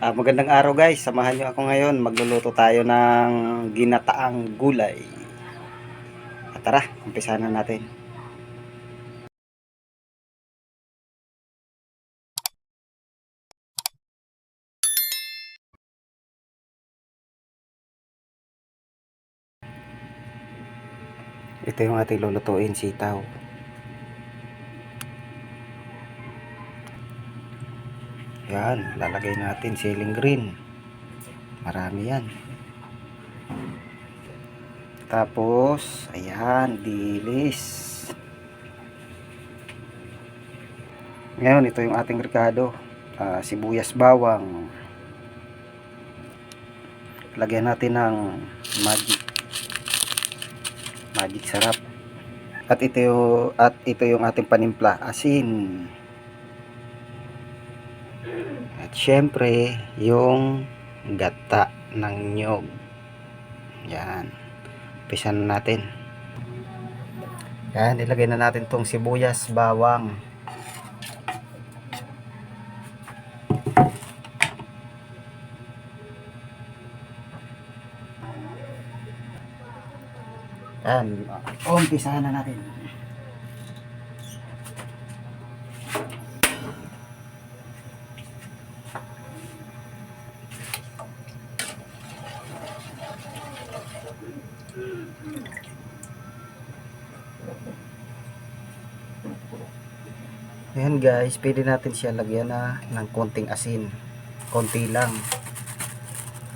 Ah, magandang araw guys, samahan nyo ako ngayon. Magluluto tayo ng ginataang gulay. At tara, umpisahan na natin. Ito yung ating lulutuin, sitaw. Yan, lalagay natin ceiling green. Marami yan. Tapos, ayan, dilis. Ngayon, ito yung ating ricado. Ah, sibuyas bawang. Lagyan natin ng magic. Magic sarap. At ito at ito yung ating panimpla, asin. At syempre, yung gata ng nyog. Yan. Pisan na natin. Yan, ilagay na natin tong sibuyas, bawang. Yan. Umpisahan na natin. Ayan guys, pwede natin siya lagyan na ng konting asin. Konti lang.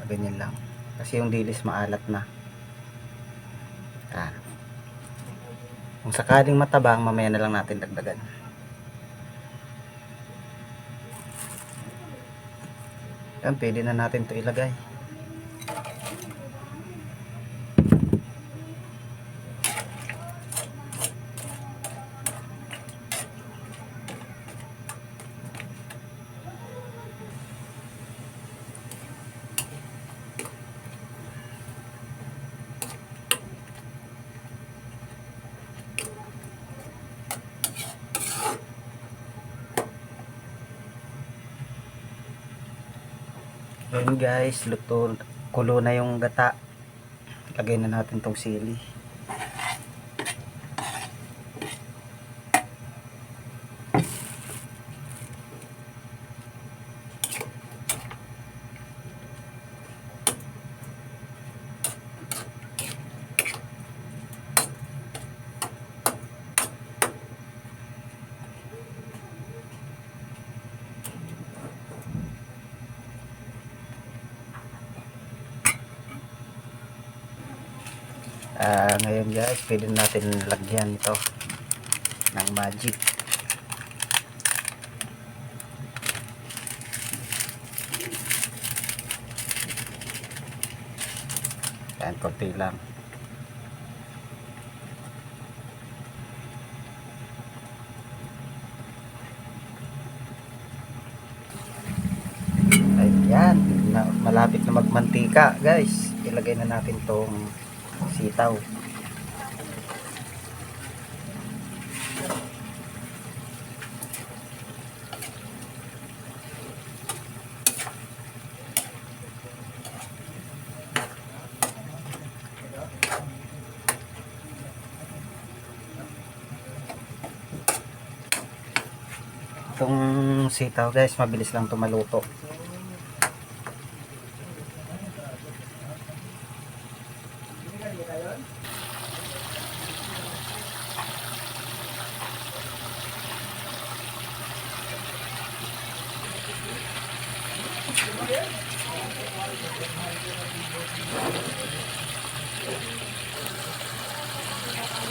Ganyan lang. Kasi yung dilis maalat na. Ah. Kung sakaling matabang, mamaya na lang natin dagdagan. Yan, pwede na natin to ilagay. Ayan guys, luto, kulo na yung gata. Lagay na natin tong sili. Ah, ngayon guys, pwede natin lagyan ito ng magic. Yan, konti lang. Ayan, malapit na magmantika guys. Ilagay na natin tong sitaw. Itong sitaw guys, mabilis lang ito maluto.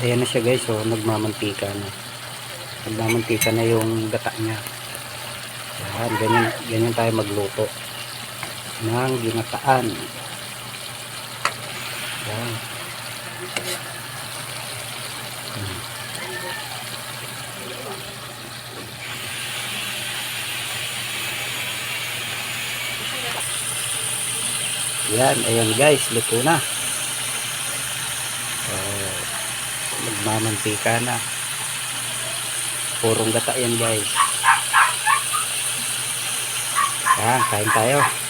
Ayan na siya guys, so nagmamantika na. Nagmamantika na yung gata niya. Yan, ganyan, ganyan tayo magluto. Ng ginataan. Yan. Yan, ayan guys, luto na. Oh, nagmamantika na. Purong gata yan guys. Yan, kain tayo.